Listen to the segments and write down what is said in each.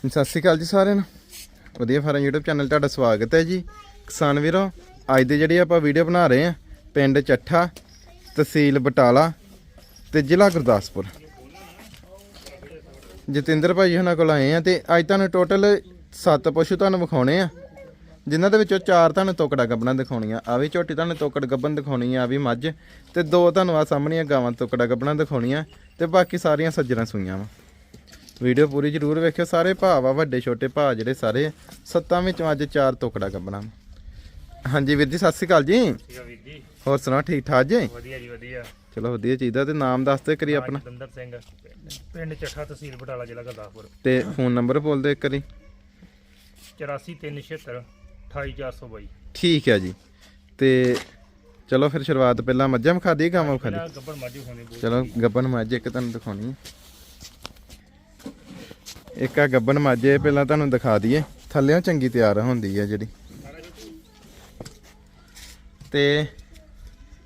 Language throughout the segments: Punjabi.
ਸਤਿ ਸ਼੍ਰੀ ਅਕਾਲ ਜੀ ਸਾਰਿਆਂ ਨੂੰ। ਵਧੀਆ ਫਾਰਮ YouTube ਚੈਨਲ ਤੁਹਾਡਾ ਸਵਾਗਤ ਹੈ ਜੀ। ਕਿਸਾਨ ਵੀਰੋ, ਅੱਜ ਦੇ ਜਿਹੜੀ ਆਪਾਂ ਵੀਡੀਓ ਬਣਾ ਰਹੇ ਆ ਪਿੰਡ ਚੱਠਾ, ਤਹਿਸੀਲ ਬਟਾਲਾ ਤੇ ਜ਼ਿਲ੍ਹਾ ਗੁਰਦਾਸਪੁਰ। ਜਤਿੰਦਰ ਭਾਈ ਉਹਨਾਂ ਕੋਲ ਆਏ ਆ ਤੇ ਅੱਜ ਤੁਹਾਨੂੰ ਟੋਟਲ 7 ਪਸ਼ੂ ਤੁਹਾਨੂੰ ਵਿਖਾਉਣੇ ਆ। ਜਿਨ੍ਹਾਂ ਦੇ ਵਿੱਚੋਂ ਚਾਰ ਤੁਹਾਨੂੰ ਤੋਕੜਾ ਗੱਬਣਾ ਦਿਖਾਉਣੀਆਂ ਆ ਵੀ ਝੋਟੀ ਤੁਹਾਨੂੰ ਤੋਕੜ ਗੱਬਣ ਦਿਖਾਉਣੀ ਆ ਆ ਵੀ ਮੱਝ ਤੇ ਦੋ ਤੁਹਾਨੂੰ ਆ ਸਾਹਮਣੀਆਂ ਗਾਵਾਂ ਤੋਕੜਾ ਗੱਬਣਾ ਦਿਖਾਉਣੀਆਂ ਤੇ ਬਾਕੀ ਸਾਰੀਆਂ ਸੱਜਰਾਂ ਸੂਈਆਂ ਵਾ। ਵੀਡੀਓ ਪੂਰੀ ਜ਼ਰੂਰ ਵੇਖਿਓ। ਸਾਰੇ ਭਾਅ ਵਾ ਵੱਡੇ ਛੋਟੇ ਭਾਅ ਜਿਹੜੇ ਸਾਰੇ ਆ। ਸੱਤਾਂ ਵਿੱਚੋਂ ਅੱਜ ਚਾਰ ਟੁਕੜਾ ਕੱਢਣਾ ਹਾਂਜੀ ਵੀਰ ਜੀ ਸਤਿ ਸ਼੍ਰੀ ਅਕਾਲ ਜੀ। ਠੀਕ ਆ ਵੀਰ ਜੀ। ਹੋਰ ਸੁਣਾਓ ਠੀਕ ਠਾਕ ਜੀ? ਵਧੀਆ ਜੀ ਵਧੀਆ। ਚਲੋ ਵਧੀਆ ਚਾਹੀਦਾ ਤੇ ਨਾਮ ਦੱਸ ਦਿਓ ਕਰੀ ਆਪਣਾ। ਦੰਦਰ ਸਿੰਘ। ਪਿੰਡ ਚੱਠਾ ਤਹਿਸੀਲ ਬਟਾਲਾ ਜ਼ਿਲ੍ਹਾ ਗੁਰਦਾਸਪੁਰ। ਤੇ ਫੋਨ ਨੰਬਰ ਬੋਲ ਦਿਓ ਇੱਕ ਵਾਰੀ। 84376 28422 ਠੀਕ ਹੈ ਜੀ। ਤੇ ਚਲੋ ਫਿਰ ਸ਼ੁਰੂਆਤ ਪਹਿਲਾਂ ਮੱਝਾਂ ਵਿਖਾ ਗਾਵਾਂ ਵਿਖਾ ਚਲੋ ਗੱਬਨ ਮੱਝ ਇੱਕ ਤੁਹਾਨੂੰ ਦਿਖਾਉਣੀ ਹੈ। ਇੱਕ ਆ ਗੱਬਨ ਮੱਝ, ਪਹਿਲਾਂ ਤੁਹਾਨੂੰ ਦਿਖਾ ਦਈਏ। ਥੱਲੇੋਂ ਚੰਗੀ ਤਿਆਰ ਹੁੰਦੀ ਹੈ ਜਿਹੜੀ। ਤੇ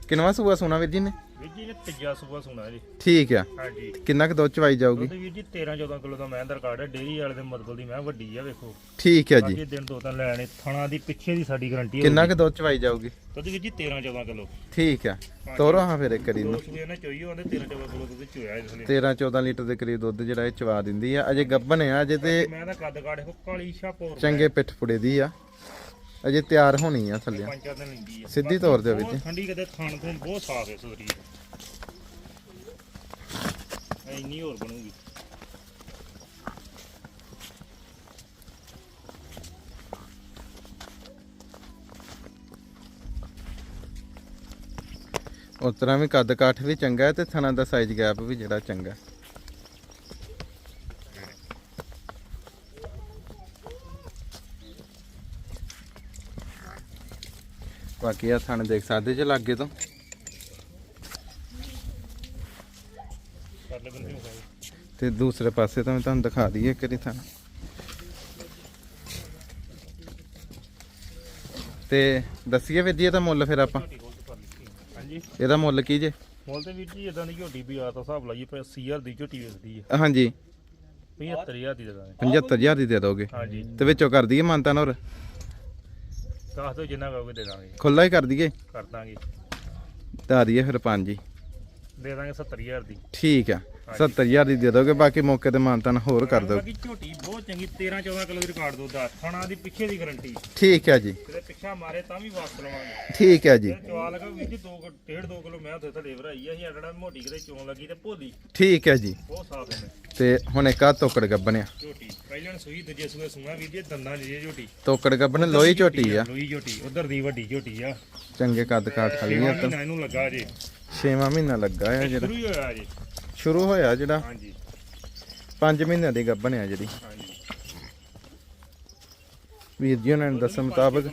ਕਿੰਨਵਾ ਸੂਆ ਸੋਨਾ ਵੀਰ ਜੀ ਨੇ? ਵੀਰ ਜੀ ਨੇ ਤੀਜਾ ਸੁਣਾ ਜੀ। ਠੀਕ ਆ। ਹਾਂਜੀ। ਕਿੰਨਾ ਕੁ ਦੁੱਧ ਚਵਾਈ ਜਾਊਗੀ? ਵੀਰ ਜੀ 13 14 ਕਿਲੋ ਦਾ ਮੈਂ ਦਾ ਰਿਕਾਰਡ ਹੈ ਡੇਰੀ ਵਾਲੇ ਦੇ ਮਤਲਬ ਦੀ ਮੈਂ ਵੱਡੀ ਆ ਵੇਖੋ। ਠੀਕ ਹੈ ਜੀ। ਬਾਕੀ ਦਿਨ ਦੋ ਤਾਂ ਲੈਣੇ ਥਣਾ ਦੀ ਪਿੱਛੇ ਦੀ ਸਾਡੀ ਗਾਰੰਟੀ ਕਿੰਨਾ ਕੁ ਦੁੱਧ ਚਵਾਈ ਜਾਊਗੀ? ਦੁੱਧ ਵੀਰ ਜੀ 13 14 ਕਿਲੋ। ਠੀਕ ਆ। ਤੋਰੋ ਹਾਂ ਫਿਰ ਇੱਕ ਦੋ ਨੂੰ ਸੂਏ ਨੇ ਚੋਈ ਉਹਦੇ 13 14 ਕਿਲੋ ਦੁੱਧ ਚੋਇਆ ਇਸ ਲਈ 13 14 ਲੀਟਰ ਦੇ ਕਰੀਬ ਦੁੱਧ ਜਿਹੜਾ ਇਹ ਚਵਾ ਦਿੰਦੀ ਆ। ਅਜੇ ਗੱਬਨ ਆ ਅਜੇ ਤੇ ਮੈਂ ਤਾਂ ਕੱਦ ਕਾੜ ਦੇਖੋ ਕਾਲੀ ਸ਼ਾਪੋਰ ਚੰਗੇ ਪਿੱਠ ਪੁੜੇ ਦੀ ਆ। ਅਜੇ ਤਿਆਰ ਹੋਣੀ ਆ ਥੱਲੇ। ਪੰਜ ਚਾਰ ਦਿਨ ਲੈਂਦੀ ਆ। ਸਿੱਧੀ ਤੌਰ ਤੇ ਵਿੱਚ। ਬਹੁਤ ਠੰਡੀ ਕਦੇ ਥਣ ਤੋਂ ਬਹੁਤ ਸਾਫ਼ ਹੈ ਸੋਰੀ ਇੰਨੀ ਹੋਰ ਬਣੂਗੀ। ਉਸ ਤਰ੍ਹਾਂ ਵੀ ਕੱਦ ਕਾਠ ਵੀ ਚੰਗਾ ਹੈ ਤੇ ਥਣਾ ਦਾ ਸਾਈਜ਼ ਗੈਪ ਵੀ ਜਿਹੜਾ ਚੰਗਾ ਹੈ। ਬਾਕੀ ਆ ਥਣ ਦੇਖ ਸਕਦੇ ਜੇ ਲਾਗੇ ਤੋਂ। ਤੇ ਦੂਸਰੇ ਪਾਸੇ ਤੋਂ ਵੀ ਤੁਹਾਨੂੰ ਦਿਖਾ ਦਈਏ ਕਰੀ ਥਣ। ਤੇ ਦੱਸੀਏ ਵੀਰ ਜੀ ਇਹਦਾ ਮੁੱਲ ਫਿਰ ਆਪਾਂ। ਹਾਂਜੀ। ਇਹਦਾ ਮੁੱਲ ਕੀ ਜੇ? ਮੁੱਲ ਤੇ ਵੀਰ ਜੀ ਇਦਾਂ ਦੀ ਝੋਟੀ ਵੀ ਆ ਤਾਂ ਹਿਸਾਬ ਲਾਈਏ ਪਰ 80000 ਦੀ ਝੋਟੀ ਵੇਚਦੀ ਹੈ ਹਾਂਜੀ। 75000 ਦੀ ਦੇ ਦਾਂਗੇ। 75000 ਦੀ ਦੇ ਦੋਗੇ। ਹਾਂਜੀ। ਤੇ ਵਿੱਚੋਂ ਕਰ ਦਈਏ ਮਾਨਤਾਨ ਹੋਰ? ਦੱਸ ਦਿਓ ਜਿੰਨਾ ਕਹੋਗੇ ਦੇ ਦਾਂਗੇ। ਖੁੱਲਾ ਹੀ ਕਰ ਦਈਏ। ਕਰ ਦਾਂਗੇ। ਦਈਏ ਫਿਰ ਪੰਜ ਹੀ। ਦੇ ਦਾਂਗੇ 70000 ਦੀ। ਠੀਕ ਆ। 70000 ਦੀ ਦੇ ਦੋਗੇ ਬਾਕੀ ਮੌਕੇ ਤੇ ਮਾਨਤਾਨ ਹੋਰ ਕਰ ਦੋ ਬਾਕੀ ਝੋਟੀ ਬਹੁਤ ਚੰਗੀ 13 14 ਕਿਲੋ ਦੀ ਰਿਕਾਰਡ ਦੁੱਧ ਆ। ਥਣਾ ਦੀ ਪਿੱਛੇ ਦੀ ਗਾਰੰਟੀ ਠੀਕ ਹੈ ਜੀ। ਕਿਤੇ ਪਿੱਛਾ ਮਾਰੇ ਤਾਂ ਵੀ ਵਾਪਸ ਲਵਾਂਗੇ। ਠੀਕ ਹੈ ਜੀ। ਚਵਾ ਲਗਾ ਵੀਰ ਜੀ 2 ਡੇਢ 2 ਕਿਲੋ ਮੈਂ ਉੱਥੇ ਥੱਲੇ ਭਰਾਈ ਆ ਅਸੀਂ ਅੜੜਾ ਮੋਟੀ ਕਿਤੇ ਚੋਣ ਲੱਗੀ ਤੇ ਭੋਲੀ। ਠੀਕ ਹੈ ਜੀ। ਬਹੁਤ ਸਾਫ਼ ਹੈ। ਤੇ ਹੁਣ ਇੱਕ ਆ ਤੋਕੜ ਗੱਬਣਿਆ ਝੋਟੀ ਪਹਿਲਾਂ ਸੂਈ ਦੂਜੇ ਸੂਏ ਸੂਆ ਵੀਰ ਜੀ ਦੰਦਾਂ ਇਹ ਝੋਟੀ। ਤੋਕੜ ਗੱਬਣ ਲੋਹੀ ਝੋਟੀ ਆ। ਲੋਈ ਝੋਟੀ ਉਧਰ ਦੀ ਵੱਡੀ ਝੋਟੀ ਆ। ਚੰਗੇ ਕੱਦ ਕਾਠ ਖਾਲੀ ਆ ਤਾਂ। ਇਹਨੂੰ ਲੱਗਾ ਜੇ। 6ਵਾਂ ਮਹੀਨਾ ਲੱਗਾ ਆ ਜਿਹੜਾ। ਸ਼ੁਰੂ ਹੋਇਆ ਜੀ। ਸ਼ੁਰੂ ਹੋਇਆ ਜਿਹੜਾ? ਹਾਂਜੀ। 5 ਮਹੀਨਿਆਂ ਦੀ ਗੱਬਣ ਆ ਜਿਹੜੀ। ਹਾਂਜੀ। ਵੀਰ ਜੀ ਉਹਨਾਂ ਨੇ ਦੱਸਣ ਮੁਤਾਬਕ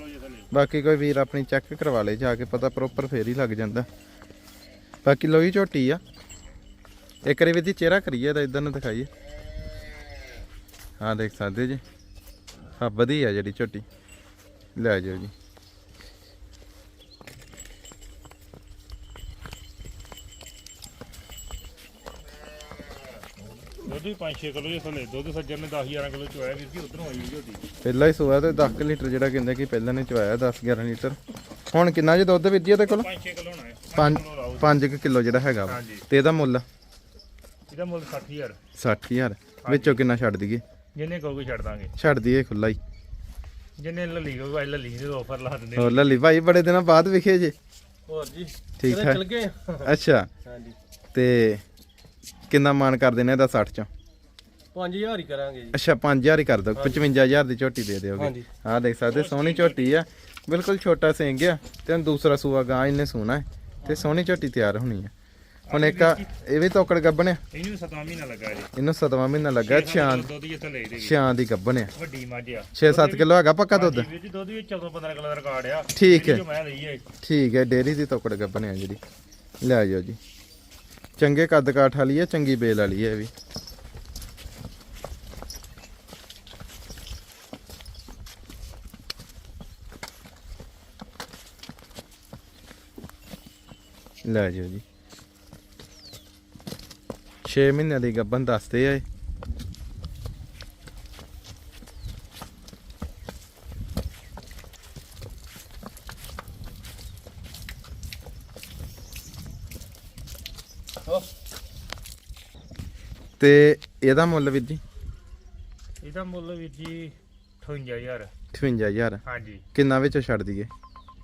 ਬਾਕੀ ਕੋਈ ਵੀਰ ਆਪਣੀ ਚੈੱਕ ਕਰਵਾ ਲੇ ਜਾ ਕੇ ਪਤਾ ਪ੍ਰੋਪਰ ਫੇਰ ਹੀ ਲੱਗ ਜਾਂਦਾ। ਬਾਕੀ ਲੋਹੀ ਝੋਟੀ ਆ। ਇੱਕ ਵਾਰੀ ਵੀਰ ਜੀ ਚਿਹਰਾ ਕਰੀਏ ਤਾਂ ਇਦਾਂ ਨੂੰ ਦਿਖਾਈਏ। ਹਾਂ ਦੇਖ ਸਕਦੇ ਜੀ। ਹਾਂ ਵਧੀਆ ਜਿਹੜੀ ਝੋਟੀ। ਲੈ ਜਾਓ ਜੀ। ਦੁੱਧ ਵੀ 5-6 ਕਿਲੋ ਜੇ ਥੱਲੇ ਦੁੱਧ ਸੱਜਰ ਨੇ 10-11 ਕਿਲੋ ਚੋਇਆ ਵੀਰ ਜੀ ਉਧਰੋਂ ਆਈ ਹੋਈ ਝੋਟੀ ਪਹਿਲਾਂ ਹੀ ਸੋਇਆ ਤੇ 10 ਕੁ ਲੀਟਰ ਜਿਹੜਾ ਕਹਿੰਦੇ ਕਿ ਪਹਿਲਾਂ ਨੇ ਚਵਾਇਆ 10 11 ਲੀਟਰ। ਹੁਣ ਕਿੰਨਾ ਜੇ ਦੁੱਧ ਵੀਰ ਜੀ ਇਹਦੇ ਕੋਲ? 5-6 ਕਿਲੋ ਹੋਣਾ ਹੈ। 5 ਕਿਲੋ ਲਾਓ। 5 ਕਿਲੋ ਜਿਹੜਾ ਹੈਗਾ ਵਾ। ਹਾਂਜੀ। ਤੇ ਇਹਦਾ ਮੁੱਲ? ਇਹਦਾ ਮੁੱਲ 60000 60000 ਵਿੱਚੋਂ ਕਿੰਨਾ ਛੱਡ ਦਈਏ? ਜਿੰਨੇ ਕਹੋਗੇ ਛੱਡ ਦਾਂਗੇ। ਛੱਡ ਦਈਏ ਖੁੱਲਾ ਹੀ। ਜਿੰਨੇ ਲੱਲੀ ਕਹੋਗੇ ਅੱਜ ਲੱਲੀ ਦੇ ਆਫਰ ਲਾ ਦਿੰਦੇ ਹੋਰ ਲੱਲੀ ਭਾਈ ਬੜੇ ਦਿਨਾਂ ਬਾਅਦ ਵਿਖੇ ਜੇ। ਹੋਰ ਜੀ ਠੀਕ ਠਾਕ? ਚਲ ਗਏ? ਅੱਛਾ। ਹਾਂਜੀ। ਤੇ ਕਿੰਨਾ ਮਾਨ ਕਰ ਦੇਣੇ ਇਹਦਾ 60 ਚੋਂ? 5000 ਹੀ ਕਰਾਂਗੇ ਜੀ। ਅੱਛਾ 5000 ਹੀ ਕਰ ਦੋ। 55000 ਦੀ ਝੋਟੀ ਦੇ ਦਿਓਗੇ। ਹਾਂਜੀ। ਆਹ ਦੇਖ ਸਕਦੇ ਸੋਹਣੀ ਝੋਟੀ ਆ। ਬਿਲਕੁਲ ਛੋਟਾ ਸਿੰਗ ਆ ਤੇ ਹੁਣ ਦੂਸਰਾ ਸੂਆ ਗਾਂ ਇਹਨੇ ਸੂਣਾ ਹੈ ਤੇ ਸੋਹਣੀ ਝੋਟੀ ਤਿਆਰ ਹੋਣੀ ਆ। ਹੁਣ ਇੱਕ ਆ- ਇਹ ਵੀ ਤੋਕੜ ਗੱਬਣ ਆ? ਇਹਨੂੰ 7 ਮਹੀਨਾ ਲੱਗਾ ਜੀ। ਇਹਨੂੰ 7ਵਾਂ ਮਹੀਨਾ ਲੱਗਾ ਛਾਂ ਦੁੱਧ ਜਿੱਥੇ ਲੈ ਦੇ ਛਾਂ ਦੀ ਗੱਬਣ ਆ। ਵੱਡੀ ਮੱਝ ਆ। 6-7 ਕਿਲੋ ਹੈਗਾ ਪੱਕਾ ਦੁੱਧ? ਵੀਰ ਜੀ ਦੁੱਧ ਵੀ 14 15 ਕਿਲੋ ਦਾ ਰਿਕਾਰਡ ਆ। ਠੀਕ ਹੈ। ਜੋ ਮੈਂ ਲਈ ਹੈ ਠੀਕ ਹੈ ਡੇਰੀ ਦੀ ਤੋਕੜ ਗੱਬਣ ਆ ਜਿਹੜੀ। ਲੈ ਜਾਓ ਜੀ। ਚੰਗੇ ਕੱਦ ਕਾਠ ਵਾਲੀ ਹੈ, ਚੰਗੀ ਬੇਲ ਵਾਲੀ ਹੈ ਇਹ ਵੀ। ਲੈ ਜਾਓ ਜੀ। 6 ਮਹੀਨਿਆਂ ਦੀ ਗੱਬਨ ਦੱਸਦੇ ਆ ਇਹ। ਤੇ ਇਹਦਾ ਮੁੱਲ ਵੀਰ ਜੀ? ਇਹਦਾ ਮੁੱਲ ਵੀਰ ਜੀ 58000 58000 ਹਾਂਜੀ। ਕਿੰਨਾ ਵਿੱਚ ਛੱਡ ਦਈਏ?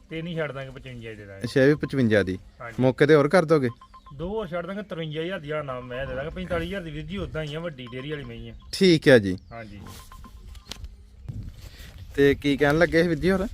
ਤੇ ਨਹੀਂ ਛੱਡ ਦਾਂਗੇ 55 ਦੇ ਦਾਂਗੇ। ਅੱਛਾ ਇਹ ਵੀ 55 ਦੀ। ਹਾਂਜੀ। ਮੌਕੇ ਤੇ ਹੋਰ ਕਰ ਦੋਗੇ? ਦੋ ਹੋਰ ਛੱਡ ਦਾਂਗੇ 53000 ਦੀ ਆ ਨਾਮ ਮੈਂ ਦੇ ਦਾਂਗਾ 45000 ਦੀ ਵੀਰ ਜੀ ਉਦਾਂ ਹੀ ਆ ਵੱਡੀ ਡੇਰੀ ਵਾਲੀ ਮਈ ਆ। ਠੀਕ ਹੈ ਜੀ। ਹਾਂਜੀ। ਤੇ ਕੀ ਕਹਿਣ ਲੱਗੇ ਸੀ ਵੀਰ ਜੀ ਹੋਰ?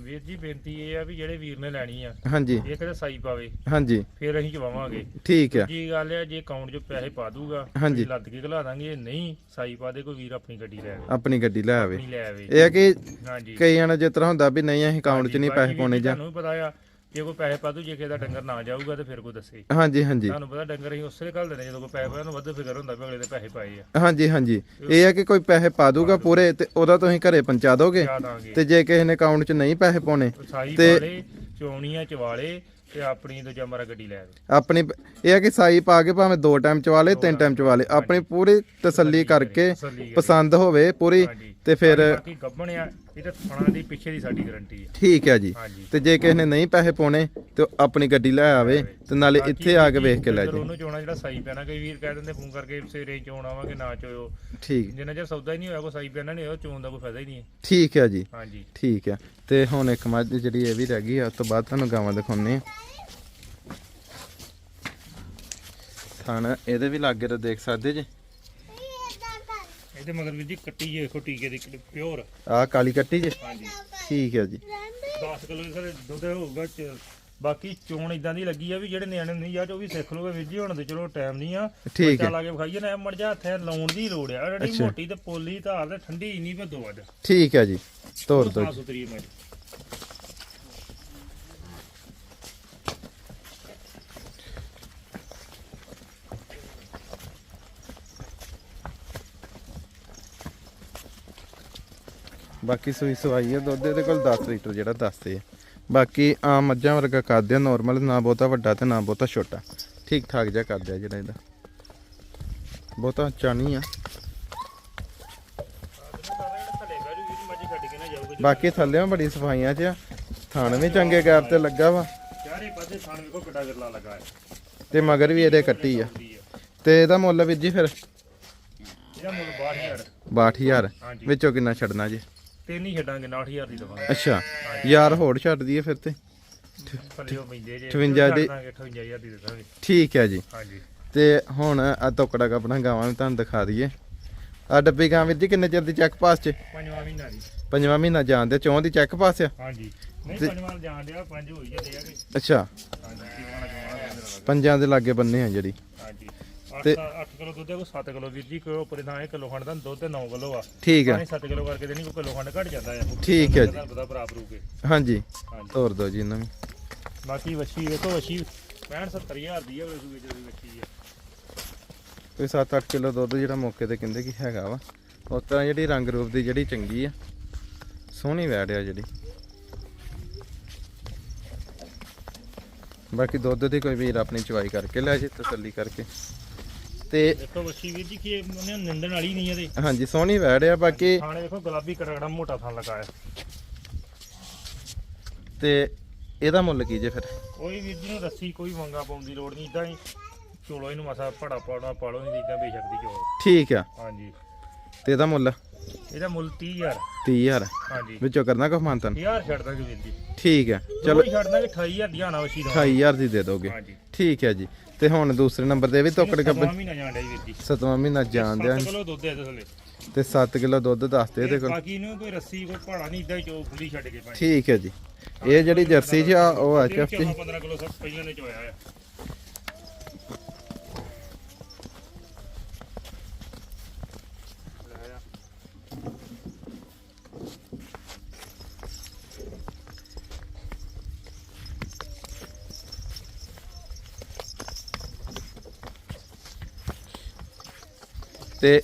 ਵੀਰ ਜੀ ਬੇਨਤੀ ਇਹ ਆ ਵੀ ਜਿਹੜੇ ਵੀਰ ਨੇ ਲੈਣੀ ਆ ਹਾਂਜੀ। ਇਹ ਕਿਤੇ ਸਾਈ ਪਾਵੇ ਹਾਂਜੀ। ਫਿਰ ਅਸੀਂ ਚਵਾਵਾਂਗੇ। ਠੀਕ ਹੈ ਜੀ ਗੱਲ ਆ ਜੇ ਅਕਾਊਂਟ 'ਚ ਪੈਸੇ ਪਾ ਦੂਗਾ ਹਾਂਜੀ। ਲੱਦ ਕੇ ਘਲਾ ਦਾਂਗੇ ਨਹੀਂ ਸਾਈ ਪਾ ਦੇ ਕੋਈ ਵੀਰ ਆਪਣੀ ਗੱਡੀ ਲੈ ਆਵੇ। ਆਪਣੀ ਗੱਡੀ ਲੈ ਆਵੇ। ਇਹ ਹੈ ਕਿ ਹਾਂਜੀ। ਕਈਆਂ ਨਾਲ ਜਿਸ ਤਰ੍ਹਾਂ ਹੁੰਦਾ ਵੀ ਨਹੀਂ ਅਸੀਂ ਅਕਾਊਂਟ 'ਚ ਨਹੀਂ ਪੈਸੇ ਪਾਉਣੇ ਜੀ ਤੁਹਾਨੂੰ ਵੀ ਪਤਾ ਆ ਜੇ ਕੋਈ ਪੈਸੇ ਪਾ ਦੂ ਜੇ ਕਿਸੇ ਦਾ ਡੰਗਰ ਨਾ ਜਾਊਗਾ ਤੇ ਫਿਰ ਕੋਈ ਦੱਸੇ। ਹਾਂਜੀ ਹਾਂਜੀ। ਤੁਹਾਨੂੰ ਪਤਾ ਡੰਗਰ ਅਸੀਂ ਉਸੇ ਘੱਲ ਦਿੰਦੇ ਜਦੋਂ ਕੋਈ ਪੈਸੇ ਪਾਇਆ ਉਹਨੂੰ ਵੱਧ ਫਿਕਰ ਹੁੰਦਾ ਵੀ ਅਗਲੇ ਦੇ ਪੈਸੇ ਪਾਏ ਆ। ਹਾਂਜੀ ਹਾਂਜੀ। ਇਹ ਹੈ ਕਿ ਕੋਈ ਪੈਸੇ ਪਾ ਦੂਗਾ ਪੂਰੇ ਤੇ ਉਹਦਾ ਤੁਸੀਂ ਘਰੇ ਪਹੁੰਚਾ ਦੋਗੇ ਤੇ ਜੇ ਕਿਸੇ ਨੇ ਅਕਾਊਂਟ 'ਚ ਨਹੀਂ ਪੈਸੇ ਪਾਉਣੇ ਤੇ- ਚੌਣੀਆਂ ਚਵਾਲੇ ਤੇ ਆਪਣੀ ਦੂਜਾ ਮਾਰਾ ਗੱਡੀ ਲੈ ਆਵੇ ਆਪਣੀ ਇਹ ਹੈ ਕਿ ਸਾਈ ਪਾ ਕੇ ਭਾਵੇਂ ਦੋ ਟਾਈਮ ਚਵਾ ਲੇ ਤਿੰਨ ਟਾਈਮ ਚਵਾ ਲੇ। ਆਪਣੀ ਪੂਰੀ ਤਸੱਲੀ ਕਰਕੇ। ਪਸੰਦ ਹੋਵੇ ਪੂਰੀ ਤੇ ਫਿਰ ਬਾਕੀ ਗੱਬਣ ਆ ਇਹ ਤਾਂ ਥਣਾ ਦੀ ਪਿੱਛੇ ਦੀ ਸਾਡੀ ਗਾਰੰਟੀ ਆ। ਠੀਕ ਹੈ ਜੀ। ਹਾਂਜੀ। ਤੇ ਜੇ ਕਿਸੇ ਨੇ ਨਹੀਂ ਪੈਸੇ ਪਾਉਣੇ ਤੇ ਉਹ ਆਪਣੀ ਗੱਡੀ ਲੈ ਆਵੇ ਤੇ ਨਾਲੇ ਇੱਥੇ ਆ ਕੇ ਵੇਖ ਕੇ ਲੈ ਜੇ। ਉਹਨੂੰ ਚੋਣਾ ਜਿਹੜਾ ਸਾਈ ਪੈਣਾ ਕਈ ਵੀਰ ਕਹਿ ਦਿੰਦੇ ਫੋਨ ਕਰਕੇ ਸਵੇਰੇ ਹੀ ਚੋਣ ਆਵਾਂਗੇ ਨਾ ਚੋਇਓ। ਠੀਕ। ਜਿੰਨਾ ਚਿਰ ਸੌਦਾ ਹੀ ਨਹੀਂ ਹੋਇਆ ਕੋਈ ਸਾਈ ਪੈਣਾ ਨਹੀਂ ਹੋਇਆ ਚੋਣ ਦਾ ਕੋਈ ਫਾਇਦਾ ਹੀ ਨਹੀਂ ਹੈ। ਠੀਕ ਹੈ ਜੀ। ਹਾਂਜੀ। ਠੀਕ ਹੈ। ਤੇ ਹੁਣ ਇੱਕ ਮੱਝ ਜਿਹੜੀ ਇਹ ਵੀ ਰਹਿ ਗਈ ਆ ਉਸ ਤੋਂ ਬਾਅਦ ਤੁਹਾਨੂੰ ਗਾਵਾਂ ਦਿਖਾਉਣੇ ਆ ਥਣ ਇਹਦੇ ਵੀ ਲਾਗੇ ਤੇ ਦੇਖ ਸਕਦੇ ਜੀ। ਇਹਦੇ ਮਗਰ ਵੀਰ ਜੀ ਕੱਟੀ ਜੇ ਦੇਖੋ ਟੀਕੇ ਦੀ ਪਿਓਰ ਆਹ ਕਾਲੀ ਕੱਟੀ ਜੀ? ਹਾਂਜੀ। ਠੀਕ ਹੈ ਜੀ। 10 ਕਿਲੋ ਦੇ ਸਾਰੇ ਦੁੱਧ ਹੋਊਗਾ ਚ- ਬਾਕੀ ਚੋਣ ਇਦਾਂ ਦੀ ਲੱਗੀ ਆ ਵੀ ਜਿਹੜੇ ਨਿਆਣੇ ਨਹੀਂ ਆ ਉਹ ਵੀ ਸਿੱਖ ਲਓਗੇ ਵੀਰ ਜੀ ਹੁਣ ਤੇ ਚਲੋ ਟਾਈਮ ਨਹੀਂ ਆ। ਠੀਕ ਬੱਚਾ ਹੈ। ਲਾ ਕੇ ਵਿਖਾਈਏ ਨਾ ਮੜ ਜਾ ਹੱਥੇ ਲਾਉਣ ਦੀ ਲੋੜ ਆ। ਜਿਹੜੀ। ਮੋਟੀ ਤੇ ਪੋਲੀ ਧਾਰ ਤੇ ਠੰਡੀ ਨਹੀਂ ਭੇ ਦੋ ਅੱਜ ਠੀਕ ਹੈ ਜੀ। ਤੋਰ ਦੋ ਸਾਫ਼ ਸੁਥਰੀ ਬਾਕੀ ਸੂਈ ਸਵਾਈ ਹੈ ਦੁੱਧ ਇਹਦੇ ਕੋਲ 10 ਲੀਟਰ ਜਿਹੜਾ ਦੱਸਦੇ ਆ। ਬਾਕੀ ਆਮ ਮੱਝਾਂ ਵਰਗਾ ਕਰਦੇ ਆ ਨਾਰਮਲ ਨਾ ਬਹੁਤਾ ਵੱਡਾ ਤੇ ਨਾ ਬਹੁਤਾ ਛੋਟਾ। ਠੀਕ ਠਾਕ ਜਿਹਾ ਕਰਦੇ ਆ ਜਿਹੜਾ ਇਹਦਾ। ਬਹੁਤਾ ਨਹੀਂ ਆ। ਬਾਕੀ ਥੱਲੇੋਂ ਬੜੀ ਸਫਾਈਆਂ 'ਚ ਆ। ਥਣ ਵੀ ਚੰਗੇ ਗੈਰ ਤੇ ਲੱਗਾ ਵਾ। ਚਾਰੇ ਪਾਸੇ ਥਾਣ ਵੇਖੋ ਕਿੱਡਾ ਗਰਲਾ ਲੱਗਾ ਹੈ ਤੇ ਮਗਰ ਵੀ ਇਹਦੇ ਕੱਟੀ ਆ। ਤੇ ਇਹਦਾ ਮੁੱਲ ਵੀਰ ਜੀ ਫਿਰ? ਇਹਦਾ ਮੁੱਲ 62000 62000 ਹਾਂਜੀ। ਵਿੱਚੋਂ ਕਿੰਨਾ ਛੱਡਣਾ ਜੀ? ਤੇ ਨਹੀਂ ਛੱਡਾਂਗੇ 69000 ਦੀ ਦਵਾਂਗੇ। ਅੱਛਾ ਯਾਰ ਹੋਰ ਛੱਡ ਦਈਏ ਫਿਰ ਤੇ। ਥੱਲੇ ਪੈਂਦੇ ਜੇ 58 ਦੀ- 58000 ਦੀ ਦੇ ਦਾਂਗੇ। ਠੀਕ ਹੈ ਜੀ। ਹਾਂਜੀ। ਤੇ ਹੁਣ ਆ ਤੋਕੜਾ ਆਪਣਾ ਗਾਵਾਂ ਵੀ ਤੁਹਾਨੂੰ ਦਿਖਾ ਦਈਏ। ਆ ਡੱਬੀ ਗਾਂ ਵੀਰ ਜੀ ਕਿੰਨੇ ਚਿਰ ਦੀ ਚੈੱਕ ਪਾਸ ਚ? ਪੰਜਵਾਂ ਮਹੀਨਾ ਦੀ ਪੰਜਵਾਂ ਮਹੀਨਾ ਜਾਂਦੇ ਚੌਂ ਦੀ ਚੈੱਕ ਪਾਸ ਆ? ਹਾਂਜੀ। ਨਹੀਂ ਪੰਜਵਾਂ ਜਾਣ ਡਿਆ ਪੰਜ ਹੋਈ ਜਾਂਦੇ ਆ ਕਿ ਅੱਛਾ। ਹਾਂਜੀ ਪੰਜਾਂ ਦੇ ਲਾਗੇ ਬੰਨੇ ਆ ਜਿਹੜੀ। ਹਾਂਜੀ। ਤੇ- 8 8 ਕਿਲੋ ਦੁੱਧ ਹੈ ਕੋਈ 7 ਕਿਲੋ ਵੀਰ ਜੀ ਕੋਈ ਉੱਪਰ ਥਾਂ 1 ਕਿਲੋ ਖੰਡ ਦਾ ਦੁੱਧ ਤੇ 9 ਕਿਲੋ ਆ। ਠੀਕ ਹੈ। ਪਾਣੀ 7 ਕਿਲੋ ਕਰਕੇ ਤੇ ਨਹੀਂ ਕੋਈ ਕਿਲੋ ਖੰਡ ਘਟ ਜਾਂਦਾ ਆ। ਠੀਕ ਹੈ ਜੀ। ਤੁਹਾਨੂੰ ਪਤਾ ਬਰਾਬਰ ਹੋ ਕੇ ਹਾਂਜੀ। ਤੋਰ ਦੋ ਜੀ ਇਹਨਾਂ ਨੂੰ। ਬਾਕੀ ਵੱਛੀ ਵੇਖੋ ਵੱਛੀ 65 70000 ਦੀ ਹੈ ਉਹ ਸੂਏ ਜਿਹੜੀ ਵੱਛੀ ਆ। ਕੋਈ 7-8 ਕਿਲੋ ਦੁੱਧ ਜਿਹੜਾ ਮੌਕੇ ਤੇ ਕਹਿੰਦੇ ਕਿ ਹੈਗਾ ਵਾ। ਉਸ ਤਰ੍ਹਾਂ ਜਿਹੜੀ ਰੰਗ ਰੂਪ ਦੀ ਜਿਹੜੀ ਚੰਗੀ ਆ ਸੋਹਣੀ ਵੈੜ ਆ ਜਿਹੜੀ। ਬਾਕੀ ਦੁੱਧ ਦੀ ਕੋਈ ਵੀਰ ਆਪਣੀ ਚਵਾਈ ਕਰਕੇ ਲੈ ਜੇ ਤਸੱਲੀ ਕਰਕੇ। ਤੇ ਦੇਖੋ ਵੱਛੀ ਵੀਰ ਜੀ ਕੀ ਇਹ ਉਹਨੇ ਨਿੰਦਣ ਵਾਲੀ ਨਹੀਂ ਇਹਦੇ। ਹਾਂਜੀ ਸੋਹਣੀ ਵੈੜ ਆ ਬਾਕੀ ਥਾਣੇ ਦੇਖੋ ਗੁਲਾਬੀ ਕਰਗੜਾ ਮੋਟਾ ਥਾਂ ਲਗਾਇਆ ਤੇ ਇਹਦਾ ਮੁੱਲ ਕੀ ਜੇ ਫਿਰ? ਕੋਈ ਵੀਰ ਜੀ ਨੂੰ ਰੱਸੀ ਕੋਈ ਮੰਗਾ ਪਾਉਣ ਦੀ ਲੋੜ ਨਹੀਂ ਇਦਾਂ ਹੀ ਚੋਲੋ ਇਹਨੂੰ ਮਸਾ ਪੜਾ ਪਾਉਣਾ ਪਾਲੋ ਨਹੀਂ ਇਦਾਂ ਬੇਸ਼ੱਕ ਦੀ ਚੋਲੋ। ਠੀਕ ਆ। ਹਾਂਜੀ। ਤੇ ਇਹਦਾ ਮੁੱਲ? ਇਹਦਾ ਮੁੱਲ 30000 30000 ਹਾਂਜੀ। ਵਿੱਚੋਂ ਕਰਨਾ ਕੋ ਮੰਤਨ 1000 ਛੱਡ ਦਾਂਗੇ ਵੀਰ ਜੀ। ਠੀਕ ਹੈ ਚਲੋ। ਛੱਡ ਦਾਂਗੇ 28000 ਦੀ ਆਣਾ ਵਸ਼ੀ ਦਾ। 28000 ਦੀ ਦੇ ਦੋਗੇ। ਹਾਂਜੀ। ਠੀਕ ਹੈ ਜੀ। ਤੇ ਹੁਣ ਦੂਸਰੇ ਨੰਬਰ ਤੇ ਵੀ ਤੋਕੜ ਸੱਤਵਾਂ ਗੱਬਨ ਮਹੀਨਾ ਜਾਣ ਡਿਆ ਜੀ ਵੀਰ ਜੀ। ਸਤਵਾਂ ਮਹੀਨਾ ਜਾਣ ਦਿਆਂ 7 ਕਿਲੋ ਦੁੱਧ ਇਹਦੇ ਥੱਲੇ। ਤੇ 7 ਕਿਲੋ ਦੁੱਧ ਦੱਸਦੇ ਇਹਦੇ ਕੋਲ। ਬਾਕੀ ਨੂੰ ਕੋਈ ਰੱਸੀ ਕੋਈ ਪਹਾੜਾ ਨਹੀਂ ਇਦਾਂ ਹੀ ਚੋ ਖੁੱਲੀ ਛੱਡ ਕੇ ਠੀਕ ਹੈ ਜੀ। ਇਹ ਜਿਹੜੀ ਜਰਸੀ ਜੀ ਆ ਉਹ ਐਚਐਫ ਦੀ 15 ਕਿਲੋ ਸਭ ਪਹਿਲਾਂ ਨੇ ਚੋਇਆ ਆ ਲੈ ਆ। ਤੇ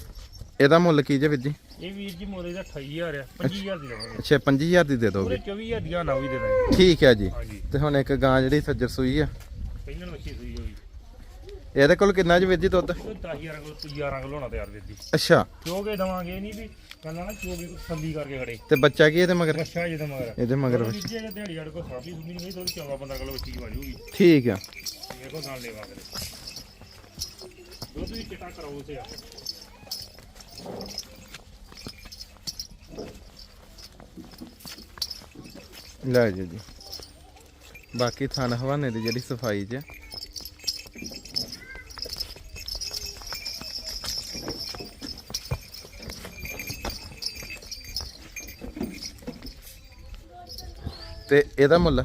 ਇਹਦਾ ਮੁੱਲ ਕੀ ਜੇ ਵੀਰ ਜੀ? ਇਹ ਵੀਰ ਜੀ ਮੋਰੇ ਦਾ 28000 ਆ 25000 ਦੀ ਲਵਾਂਗੇ ਅੱਛਾ 25000 ਦੀ ਦੇ ਪੂਰੇ ਦੋਗੇ 24000 ਦੀਆਂ ਨਾ ਵੀ ਦੇ ਦਾਂਗੇ। ਠੀਕ ਹੈ ਜੀ। ਹਾਂਜੀ। ਤੇ ਹੁਣ ਇੱਕ ਗਾਂ ਜਿਹੜੀ ਸੱਜਰ ਸੂਈ ਆ। ਪਹਿਲਾਂ ਮੱਛੀ ਸੂਈ ਹੋਈ। ਇਹਦੇ ਕੋਲ ਕਿੰਨਾ ਜੀ ਵੀਰ ਜੀ ਦੁੱਧ? ਉਹ 10000 ਕੋਲ 11 ਕਿਲੋ ਹੋਣਾ ਤਿਆਰ ਵੀਰ ਜੀ। ਅੱਛਾ। ਚੋਗੇ ਦਵਾਂਗੇ ਨਹੀਂ ਵੀ ਕਹਿੰਦਾ ਨਾ ਚੋਗੇ ਥੱਲੀ ਕਰਕੇ ਖੜੇ। ਤੇ ਬੱਚਾ ਕੀ ਇਹਦੇ ਮਗਰ? ਅੱਛਾ ਜਿਹਦੇ ਮਗਰ। ਇਹਦੇ ਮਗਰ ਵੀਰ ਜੀ ਜੇ ਦਿਹਾੜੀ ਵਾਲੇ ਕੋ ਸਾਫੀ ਸੁਣੀ ਨਹੀਂ ਥੋੜੀ 14 15 ਕਿਲੋ ਬੱਚੀ ਵਾਜੂਗੀ ਠੀਕ ਆ। ਦੇਖੋ ਨਾਲ ਲੈਵਾ ਕੇ ਦੁੱਧ ਵੀ ਚਿੱਟਾ ਕਰੋਸ ਆ। ਲੈ ਜੀ ਜੀ। ਬਾਕੀ ਥਣ ਹਵਾਨੇ ਦੀ ਜਿਹੜੀ ਸਫ਼ਾਈ 'ਚ। ਤੇ ਇਹਦਾ ਮੁੱਲ?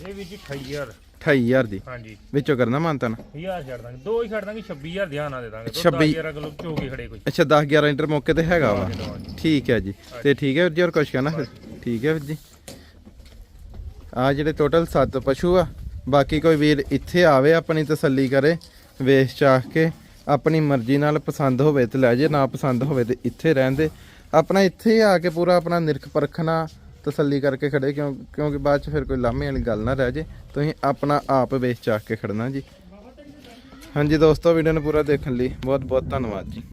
ਇਹ ਵੀ ਜੀ 28000 28000 ਦੀ। ਹਾਂਜੀ। ਵਿੱਚੋਂ ਕਰਨਾ ਮਾਨਤਨ 1000 ਛੱਡ ਦਾਂਗੇ। ਦੋ ਹੀ ਛੱਡ ਦਾਂਗੇ 26000 ਧਿਆਨ ਨਾਲ ਦੇ ਦਾਂਗੇ। ਦੋ 26 11 ਕਿਲੋ ਚੋ ਕੇ ਖੜੇ ਕੋਈ। ਅੱਛਾ 10 11 ਇੰਟਰ ਮੌਕੇ ਤੇ ਹੈਗਾ ਵਾ। ਠੀਕ ਹੈ ਜੀ। ਤੇ ਠੀਕ ਹੈ ਵੀਰ ਜੀ ਹੋਰ ਕੁਝ ਕਹਿਣਾ ਫਿਰ? ਠੀਕ ਹੈ ਵੀਰ ਜੀ। ਆ ਜਿਹੜੇ ਟੋਟਲ 7 ਪਸ਼ੂ ਆ ਬਾਕੀ ਕੋਈ ਵੀਰ ਇੱਥੇ ਆਵੇ ਆਪਣੀ ਤਸੱਲੀ ਕਰੇ ਵੇਚ ਚਾਖ ਕੇ ਆਪਣੀ ਮਰਜ਼ੀ ਨਾਲ ਪਸੰਦ ਹੋਵੇ ਤੇ ਲੈ ਜੇ ਨਾ ਪਸੰਦ ਹੋਵੇ ਤੇ ਇੱਥੇ ਰਹਿੰਦੇ ਆਪਣਾ ਇੱਥੇ ਆ ਕੇ ਪੂਰਾ ਆਪਣਾ ਨਿਰਖ ਪਰਖਣਾ ਤਸੱਲੀ ਕਰਕੇ ਖੜੇ, ਕਿਉਂ, ਕਿਉਂਕਿ ਬਾਅਦ ਚ ਫਿਰ ਕੋਈ ਲਾਮੇ ਵਾਲੀ ਗੱਲ ਨਾ ਰਹਿ ਜੇ। ਤੁਸੀਂ ਆਪਣਾ ਆਪ ਵੇਚ ਚਾਖ ਕੇ ਖੜਨਾ ਜੀ। ਹਾਂਜੀ ਦੋਸਤੋ ਵੀਡੀਓ ਨੂੰ ਪੂਰਾ ਦੇਖਣ ਲਈ ਬਹੁਤ ਬਹੁਤ ਧੰਨਵਾਦ ਜੀ।